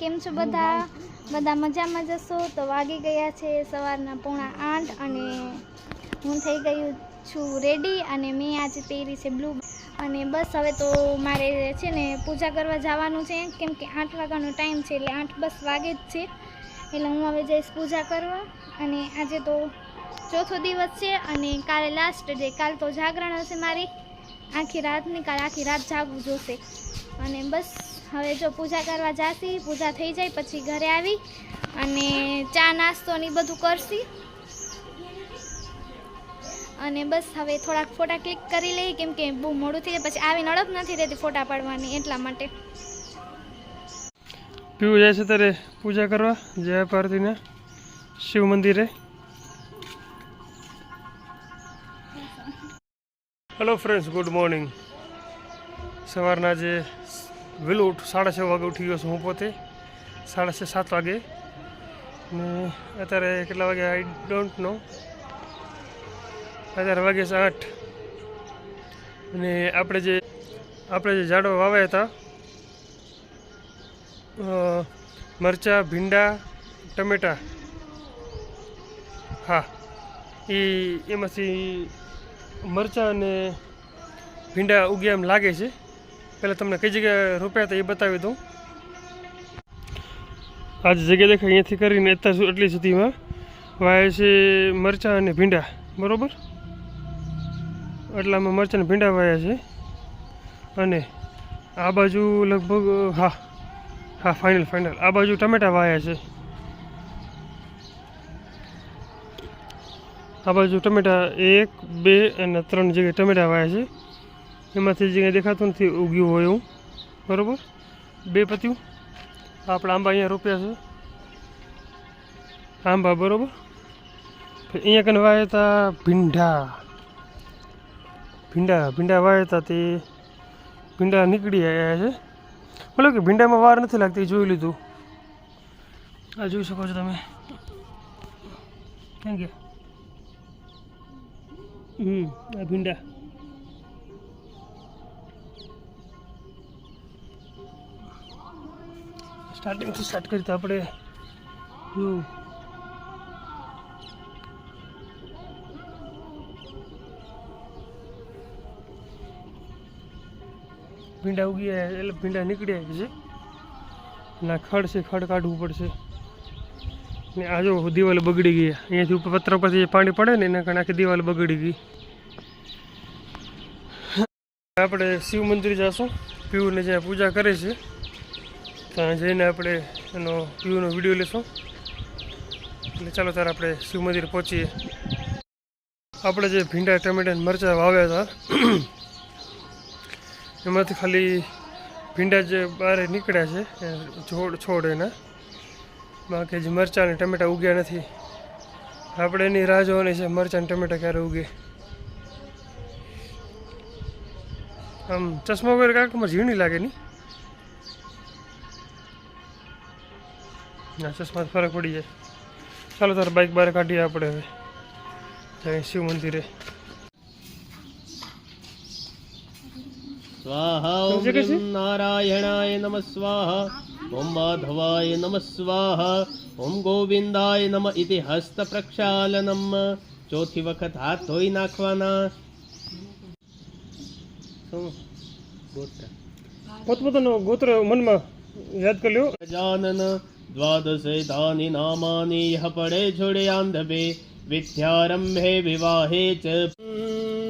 કેમ છો બધા? બધા મજામાં જશો તો વાગી ગયા છે સવારના પોણા આઠ અને હું થઈ ગયું છું રેડી અને મેં આજે પહેરી છે બ્લુ અને બસ હવે તો મારે છે ને પૂજા કરવા જવાનું છે. કેમ કે આઠ વાગ્યાનો ટાઈમ છે એટલે આઠ બસ વાગે જ છે. એટલે હું હવે જઈશ પૂજા કરવા. અને આજે તો ચોથો દિવસ છે અને કાલે લાસ્ટ ડે કાલ તો જાગરણ હશે મારી. આખી રાતની કાલે આખી રાત જાગવું જોશે. અને બસ હવે જો પૂજા કરવા જાશી પૂજા થઈ જાય, પછી ઘરે આવી અને ચા, નાસ્તો ને બધું કરશી. અને બસ હવે થોડાક ફોટા ક્લિક કરી લઈએ કેમ કે બહુ મોડું થઈ પછી આવી નડપ નથી રહેતી ફોટા પાડવાની એટલા માટે. પીવું જાય છે ત્યારે પૂજા કરવા, જય પાર્વતીના શિવ મંદિરે. હેલો ફ્રેન્ડ્સ ગુડ મોર્નિંગ સવારના જે વહેલું ઉઠ, સાડા છ વાગે ઉઠી ગયો છું હું પોતે. સાડા છ, સાત વાગે. અત્યારે કેટલા વાગે? આઈ ડોન્ટ નો અત્યારે વાગે છે આઠ. અને આપણે જે આપણે જે ઝાડો વાવ્યા હતા મરચાં, ભીંડા, ટમેટા. હા, એ એમાંથી મરચાં અને ભીંડા ઉગ્યા એમ લાગે છે. પહેલાં તમને કઈ જગ્યાએ રોપ્યા હતા એ બતાવી દઉં. આ જગ્યા દેખાય અહીંયાથી કરીને અત્યાર એટલી સુધીમાં વાય છે મરચાં અને ભીંડા, બરાબર? એટલામાં મરચાં અને ભીંડા વાયા છે. અને આ બાજુ લગભગ, હા હા ફાઇનલ ફાઇનલ આ બાજુ ટમેટા વાયા છે. આ બાજુ ટમેટા એક, બે અને ત્રણ જગ્યાએ ટમેટા વાયા છે. એમાંથી જગ્યાએ દેખાતું નથી, ઉગ્યું હોય એવું. બરાબર? બે પત્યું આપણે આંબા અહીંયા રોપ્યા છે. આંબા, બરાબર? અહીંયા કને વાવ્યા ભીંડા. ભીંડા ભીંડા વાવ્યા તે. ભીંડા નીકળી આવ્યા છે. મતલબ કે ભીંડામાં વાર નથી લાગતી, જોઈ લીધું. આ જોઈ શકો છો તમે. ક્યાં ગયા હમ, આ ભીંડા. સ્ટાર્ટિંગથી સ્ટાર્ટ કરી તો આપણે ભીંડા ઉગી એટલે ભીંડા નીકળી આવી છે. ના ખડ છે, ખડ કાઢવું પડશે. ને આ જો દિવાલ બગડી ગઈ. અહીંયાથી ઉપર પત્ર પછી પાણી પડે ને એના કારણે આખી દિવાલ બગડી ગઈ. આપણે શિવ મંદિર જઈશું પીવુને જ્યાં પૂજા કરે છે. ત્યાં જઈને આપણે એનો વ્યૂનો વીડિયો લેશું. એટલે ચાલો ત્યારે આપણે શિવ મંદિર પહોંચીએ. આપણે જે ભીંડા, ટમેટા મરચાં વાવ્યા હતા, એમાંથી ખાલી ભીંડા જે બહાર નીકળ્યા છે છોડ છોડ એના. બાકી જે મરચાં અને ટમેટા ઉગ્યા નથી. આપણે એની રાહ જોવાની છે, મરચાં અને ટમેટા ક્યારે ઉગે. આમ ચશ્મા વગેરે કાંકમાં ઝીણી લાગે નહીં. ચશ્મામાં ફરક પડી જાય. ચાલો તારે બાઇક બહાર કાઢીએ આપણે હવે. ત્યાં શિવ મંદિરે. નારાયણાય નમ સ્વાહા. ઓમ માધવાય નમ સ્વાહા. ઓમ ગોવિંદાય નમ ઇતિ હસ્ત પ્રક્ષાલનમ ચોથી વખત હાથ ધોઈ નાખવાના. પોતપોતાનો ગોત્ર મનમાં યાદ કરી લ્યો ગજાનન द्वादशे तानि नामानि यः पडे झुडयान्धवे विद्यारम्भे विवाहे च।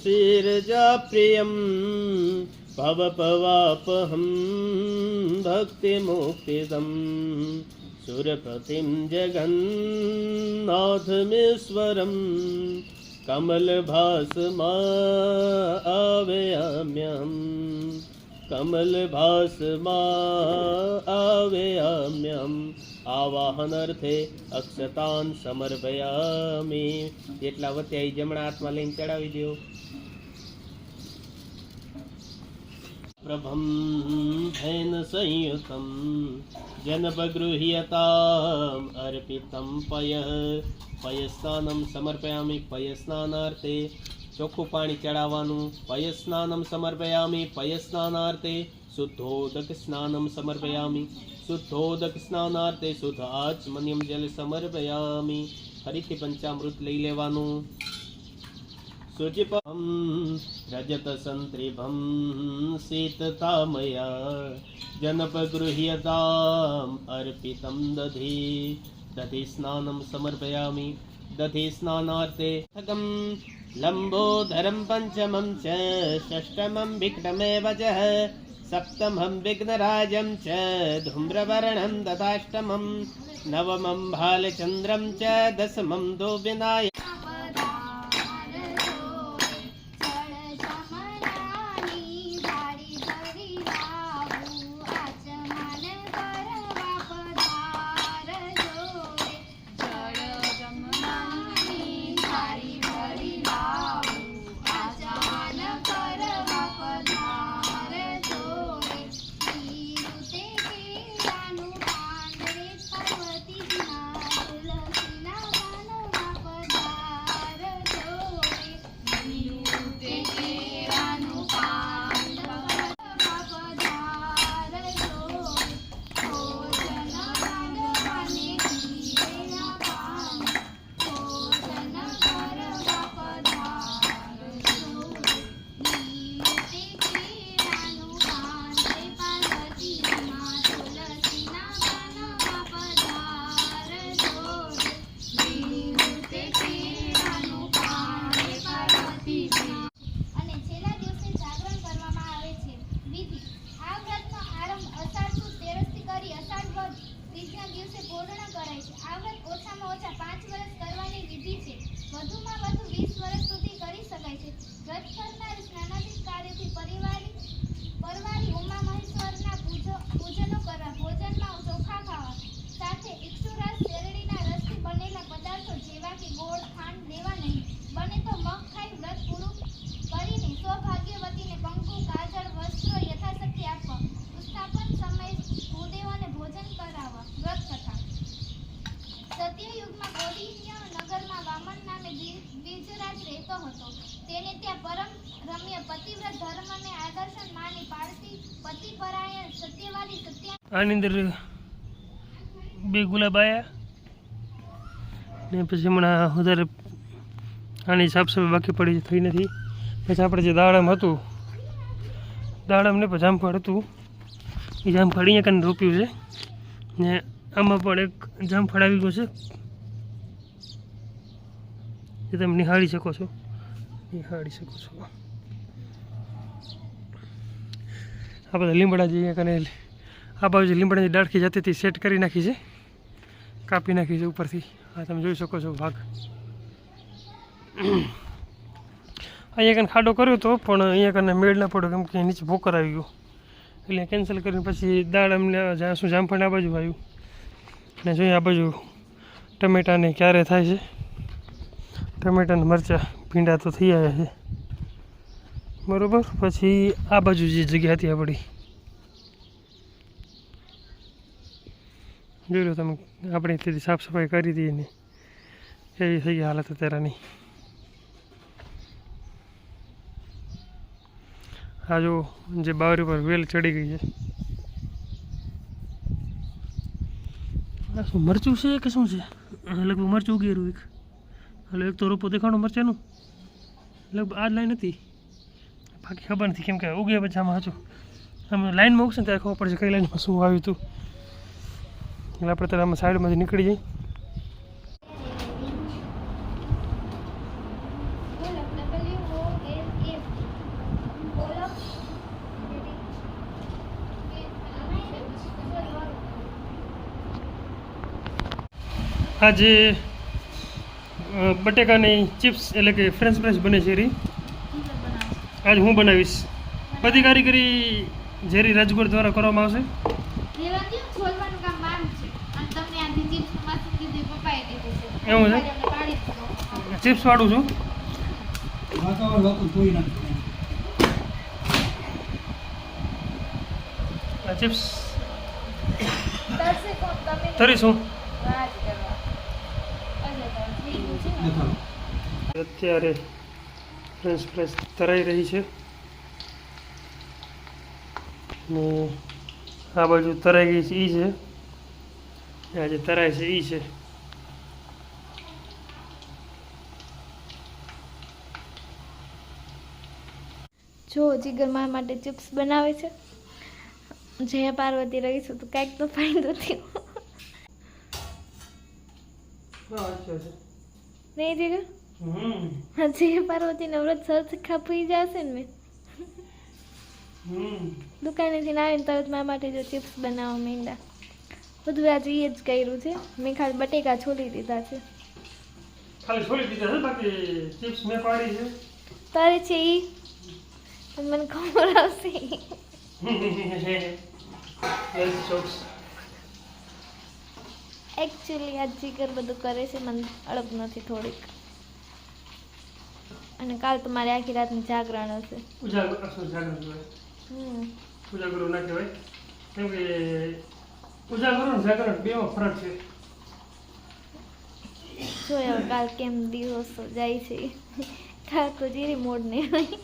शिरजाप्रियं पवपवापहं भक्तिमुक्तितं सुरपतिं जगन्नाथमेश्वरं कमलभासमा आवयाम्यम् કમલભાસમાં ભાસમાં કમલભાસમાં આવેયામ્યહમ આવાહનર્થે અક્ષતાન સમર્પયામિ. જેટલા વચ્ચે જમણા હાથમાં લઈને ચડાવી દો પ્રભમ ધૈન સંયુતમ. જનપગૃહ્યતામ અર્પિતમ પય. પયસ્નાનમ સમર્પયામિ. પયસ્નાનાર્થે ચોખ્ખું પાણી ચડાવવાનું પયસ્નાનમ સમર્પયામી પયસ્નાનાર્થે શુદ્ધોદક સ્નાનમ સમર્પયામી, શુદ્ધોદક સ્નાનાર્થે શુદ્ધ આચમન્યમ જલ સમર્પયામી. ફરીથી પંચામૃત લઈ લેવાનું. શુચિપમ રજત સંત્રિભમ શીતતામયા જનપગૃહ્યતામ અર્પિતમ દધી. દધી સ્નાનમ સમર્પયામિ. દધી સ્નાનાર્થે થકમ લંબોધરમ પંચમમ ચ ષષ્ટમમ વિઘ્નમેવ ચ સપ્તમમ વિઘ્નરાજમ ચ ધૂમ્રવર્ણમ દશાષ્ટમમ નવમમ ભાલચંદ્રમ ચ દસમમ દોવિનાય નામે રહેતો હતો. તેને ત્યાં પરમ રમ્ય પતિવ્રત ધર્મને આદર્શન માની પાળતી પતિપરાયણ સત્યવાદી સત્ય આની અંદર બે ગુલાબ આવ્યા ને પછી હમણાં વધારે આની સાફસફાઈ બાકી પડી થઈ નથી. પછી આપણે જે દાડમ હતું, દાડમ ને પછી જામફળ હતું. એ જામફળ અહીંયા કને રોપ્યું છે. ને આમાં પણ એક જામફળ આવી ગયું છે. જે તમે નિહાળી શકો છો. નિહાળી શકો છો. આ બધા લીમડા જે કને આ બાજુ લીમડાની ડાળખી જતી હતી સેટ કરી નાખી છે. કાપી નાખી છે ઉપરથી. આ તમે જોઈ શકો છો ભાગ. અહીંયા કને ખાડો કર્યો હતો પણ અહીંયા કને મેળ ના પડ્યો કેમ કે નીચે ભોકર આવી ગયો. એટલે કેન્સલ કરીને પછી દાળ અમને જ્યાં શું જામફળ આ બાજુ આવ્યું. અને જોઈએ આ બાજુ ટમેટાને ક્યારે થાય છે. ટમેટાને મરચાં ભીંડા તો થઈ આવ્યા છે. બરાબર? પછી આ બાજુ જે જગ્યા હતી આપણી. જોઈ લો તમે, આપણે તેથી સાફ સફાઈ કરી હતી ને, એવી થઈ ગઈ હાલત અત્યારેની. આ જો, જે બાવરી પર વેલ ચડી ગઈ છે. શું મરચું છે કે શું છે? લગભગ મરચું ઉગેરું એક. હાલો, એક તો રોપો દેખાણો મરચાનું. લગભગ આ જ લાઈન હતી. બાકી ખબર નથી કેમ કે ઉગે પછી આમાં હજુ આમ લાઈનમાં ઉગશે ને ત્યારે ખબર પડશે કઈ લાઈનમાં શું આવ્યું હતું. એટલે આપણે ત્યારે આમાં સાઈડમાંથી નીકળી જઈએ. બોલો બટેકાની ચિપ્સ એટલે કે ફ્રેન્ચ ફ્રાઈસ બને છે રી આજ હું બનાવીશ. બધી કારીગરી ઝેરી રાજગોર દ્વારા કરવામાં આવશે. એવું છે? ચિપ્સ વાળું છું. ચિપ્સ તરીશું રાજ કરવા. અરે તો થઈ ગયું છે ને. દેખાડો અત્યારે ફ્રેન્ચ ફ્રાઈસ તરાઈ રહી છે. ને આ બાજુ તરાઈ ગઈ છે એ છે. આજે તરાય છે એ છે. જો જીગર મારા માટે ચિપ્સ બનાવે છે. જયા પાર્વતી રહીશું તો કાંઈક તો ફાયદો થયો. નહીં જીગર હમ. હા જયા પાર્વતીને વ્રત સરખા પી જશે ને મેં. દુકાનેથી આવીને તરત મારા માટે જો ચિપ્સ બનાવો મીંડા બધું આજે એ જ કર્યું છે. મેં ખાલી બટેકા છોલી દીધા છે. ખાલી છોલી દીધા છે બાકી ચિપ્સ મેં પાડી છે. તારે છે એ મને ખબર આવશે. એકચ્યુઅલી આ જીગર બધું કરે છે મને અડપ નથી થોડીક. અને કાલ તો મારે આખી રાતનું જાગરણ હશે. ઉજાગરો ના કહેવાય? કેમ કે ઉજાગરો ને જાગરણ બેમાં ફરક છે. જોઈએ કાલ કેમ દિવસો જાય છે. કાલ તો જીરી મોડ ને હોય